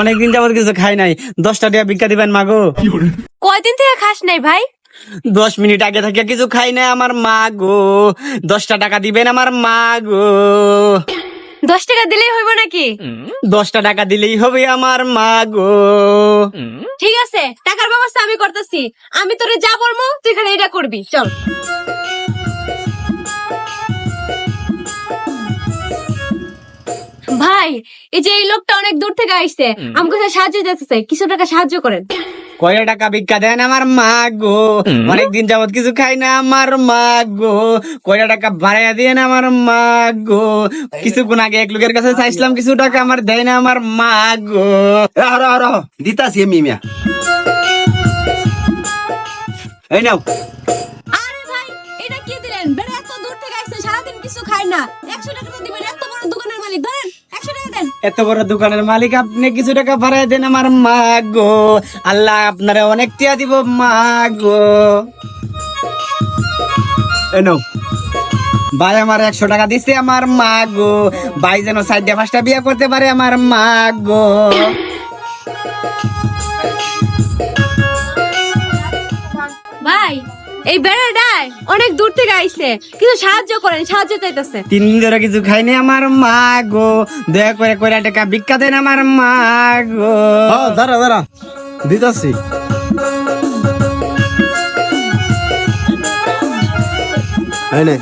অনেকদিন যাবত কিছু খাই নাই। দশটা টাকা ভিক্ষা দিবেন মাগো। কয়দিন থেকে খাস নাই ভাই? দশ মিনিট আগে থেকে কিছু খাই নাই আমার মা গো দশটা টাকা দিবেন আমার মা গো দশ টাকা দিলেই হইব নাকি? দশটা টাকা দিলেই হবে আমার মা গো ঠিক আছে টাকার ব্যবস্থা আমি করতেছি। আমি তোরে যা বলব তুই এখানে এটা করবি। চল। ভাই এই যে এই লোকটা অনেক দূর থেকে আইছে আমাকে সাহায্য দিতেছে কিছু টাকা সাহায্য করেন। কয় টাকা ভিক্ষা দেন আমার মা গো অনেকদিন যাবত কিছু খাই না আমার মা গো কয় টাকা আমার মা গো। কিছুক্ষণ আগে এক লোকের কাছে চাইছিলাম কিছু টাকা আমার দেয় না আমার মা গো। দিতাছি আমি মিয়া। এই নাও। আরে ভাই এটা কি দিলেন? বেড়ে এত দূর থেকে আইছে সারাদিন কিছু খায় না। একশো টাকা তো দিবেন এত বড় দোকানের মালিক দেন এত বড় দোকানের মালিক, আপনি কিছু টাকা ভাড়াই দেন আমার মা গো। আল্লাহ আপনারে অনেক টিয়া দিব, মা গো। এই নাও। ভাই, আমার একশো টাকা দিচ্ছে আমার মা গো। ভাই যেন সাইডে পাঁচটা বিয়ে করতে পারে আমার মা গো। ভাই এই বেড়াটায় অনেক দূর থেকে আইছে কিন্তু সাহায্য করেন সাহায্য চাইতেছে। তিন দিন ধরে কিছু খাইনি আমার মা গো দয়া করে কইরা টাকা ভিক্ষা দেন আমার মা গো। ও দাঁড়া দাঁড়া দিতাছি। এই নে।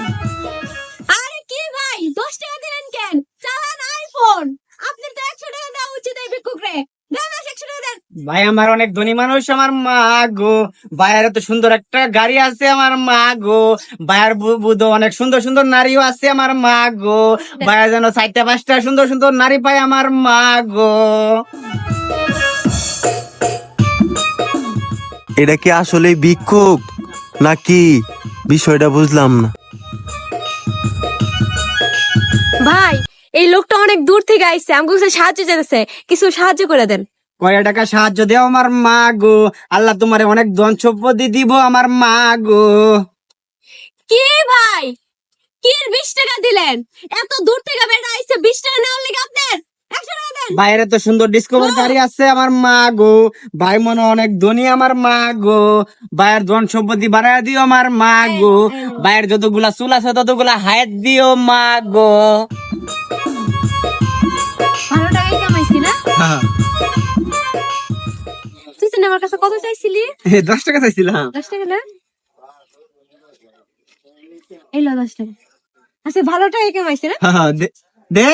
ভাই আমার অনেক ধনী মানুষ আমার মা গো। ভাইয়ের এত সুন্দর একটা গাড়ি আছে আমার মা গো। ভাইয়ের বুধ অনেক সুন্দর সুন্দর নারীও আছে আমার মা গো। ভাইয়ের যেন চারটা পাঁচটা সুন্দর সুন্দর নারী পায় আমার মা গো। এটা কি আসলে বিক্ষোভ নাকি? বিষয়টা বুঝলাম না। ভাই এই লোকটা অনেক দূর থেকে আইছে। আমাকে সাহায্য চাইতেছে। কিছু সাহায্য করে দেন। কয় টাকা সাহায্য দেও আমার মা গো? আল্লাহ তোমারে অনেক ধন সম্পত্তি দিব আমার মা গো। কি ভাই? কি বিশ টাকা দিলেন? এত দূর থেকে বেড়া আইছে বিশ টাকা নেওয়ার লেগে আপনার? একশো টাকা দেন। বাইরে তো সুন্দর ডিসকভার গাড়ি আছে আমার মা গো। ভাই মনে অনেক ধনী আমার মা গো। ভাইয়ের ধন সম্পত্তি বাড়ায় দিও আমার মা গো। ভাইয়ের যতগুলা চুল আছে ততগুলা হায়াত দিও মা গো। ভালো টাকাই কামাইছি না? আমার কাছে কত চাইছিলি? দশ টাকা চাইছিলাম। দশ টাকা না? এই লো দশ টাকা। আচ্ছা ভালো টাকাই কামাইছি না? হ্যাঁ, দে- দে।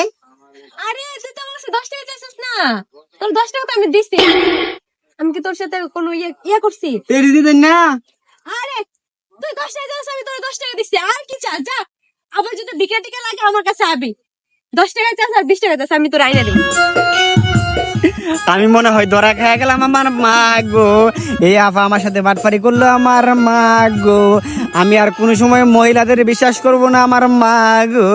আরে তুই তো আমার কাছে দশ টাকা চাইছিস না। তোর দশ টাকা তো আমি দিছি। আমি কি তোর সাথে কোনো ইয়ে ইয়ে করছি? তেরি দিতেন না। আরে তুই দশ টাকা চাইছিস আমি তোর দশ টাকা দিচ্ছি আর কি চা যা। আবার যদি বিকে টিকে লাগে আমার কাছে আবি। দশ টাকা চাস আর বিশ টাকা চাস আমি তোর আইনা দেবো। আমি মনে হয় ধরা খেয়ে গেলাম আমার মা গো এই আফা আমার সাথে বাটপারি করল আমার মা গো আমি আর কোনো সময় মহিলাদের বিশ্বাস করব না আমার মা গো